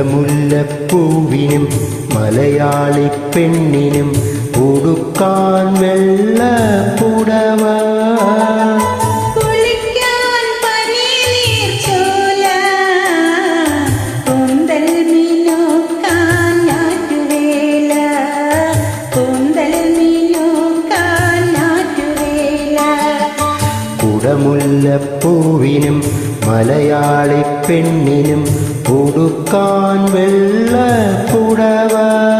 മുല്ലപ്പൂവിനും മലയാളി പെണ്ണിനും കൊടുക്കാൻ വെള്ള പുടവ. കുടമുല്ലപ്പൂവിനും മലയാളി பெண்ணினும் உடுக்கான் வெள்ள புடவா.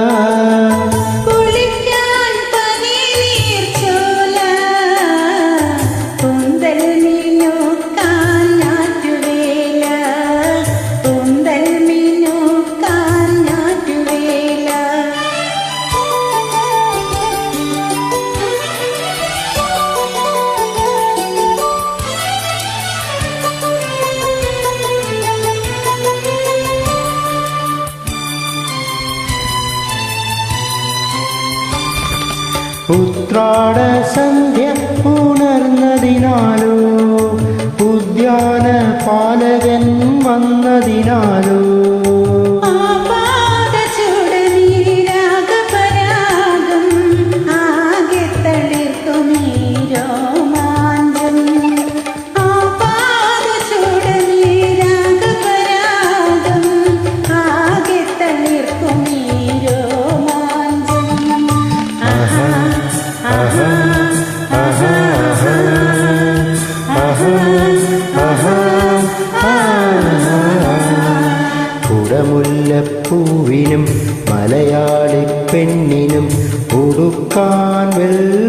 ഉത്രാടസന്ധ്യ ഉണർന്നതിനാലോ ഉദ്യാന പാലകൻ വന്നതിനാലോ. മുല്ലപ്പൂവിനും മലയാളി പെണ്ണിനും കൊടുക്കാൻ വെള്ള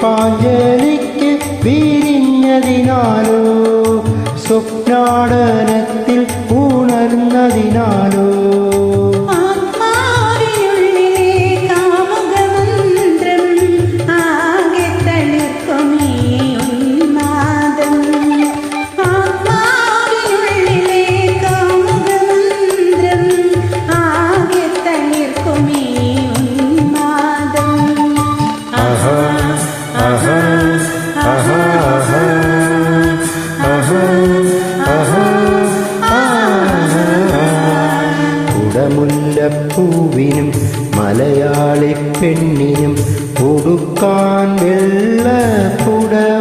പുഷ്പാഞ്ജലിക്ക് പിരിഞ്ഞതിനാലോ സ്വപ്നാടനത്തിൽ ഉണർന്നതിനാലോ அழைப்பெண்ணியும் கொடுக்கான் வெள்ள புடவை